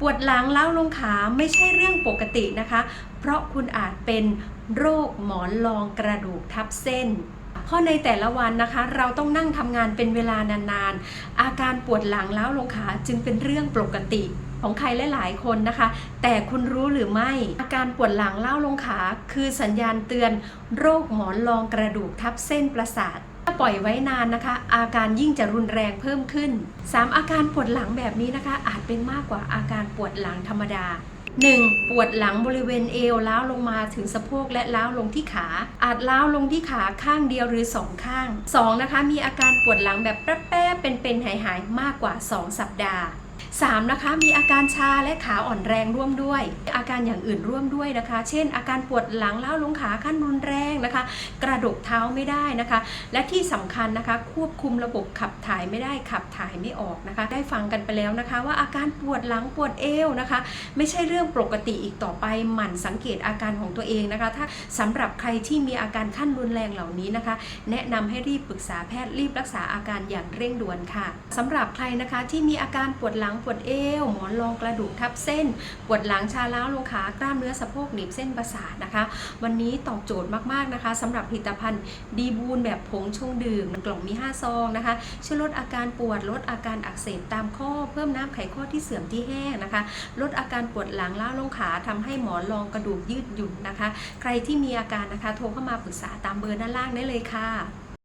ปวดหลังล้าวลงขาไม่ใช่เรื่องปกตินะคะ เพราะคุณอาจเป็นโรคหมอนรองกระดูกทับเส้นเพราะในแต่ละวันนะคะเราต้องนั่งทำงานเป็นเวลานานๆ อาการปวดหลังล้าวลงขาจึงเป็นเรื่องปกติของใครหลายๆคนนะคะ แต่คุณรู้หรือไม่ อาการปวดหลังเล้าลงขา คือสัญญาณเตือน โรคหมอนรองกระดูกทับเส้นประสาท ถ้าปล่อยไว้นานนะคะ อาการยิ่งจะรุนแรงเพิ่มขึ้น 3 อาการปวดหลังแบบนี้นะคะ อาจเป็นมากกว่าอาการปวดหลังธรรมดา 1. ปวดหลังบริเวณเอวล้าวลงมาถึงสะโพกและล้าวลงที่ขา อาจล้าวลงที่ขาข้างเดียวหรือ 2 ข้าง 2. นะคะมีอาการปวดหลังแบบแป๊บๆเป็นๆหายๆมากกว่า 2 สัปดาห์ 3. นะคะมีอาการชาและขาอ่อนแรงร่วมด้วย อาการอย่างอื่นร่วมด้วยนะคะ เช่น อาการปวดหลังเล้าลงขาขั้นรุนแรงนะคะ กระดกเท้าไม่ได้นะคะ และที่สำคัญนะคะ ควบคุมระบบขับถ่ายไม่ได้ขับถ่ายไม่ออกนะคะ ได้ฟังกันไปแล้วนะคะ ว่าอาการปวดหลังปวดเอวนะคะ ไม่ใช่เรื่องปกติอีกต่อไปหมั่นสังเกตอาการของตัวเองนะคะ ถ้าสำหรับใครที่มีอาการขั้นรุนแรงเหล่านี้นะคะ แนะนำให้รีบปรึกษาแพทย์รีบรักษาอาการอย่างเร่งด่วนค่ะสำหรับใครนะคะที่มีอาการปวดหลังปวดเอวหมอนรองกระดูกทับเส้น ปวดหลังชาล้าลงขากล้ามเนื้อสะโพกหนีบเส้นประสาทนะคะ วันนี้ตอบโจทย์มากๆนะคะสำหรับผลิตภัณฑ์ดีบูนแบบผงชงดื่มกล่องมี 5 ซองนะคะช่วยลดอาการปวดลดอาการอักเสบตามข้อเพิ่มน้ำไขข้อที่เสื่อมที่แห้งนะคะ ลดอาการปวดหลังล้าลงขาทำให้หมอนรองกระดูกยืดหยุ่นนะคะ ใครที่มีอาการนะคะโทรเข้ามาปรึกษาตามเบอร์ด้านล่างได้เลยค่ะ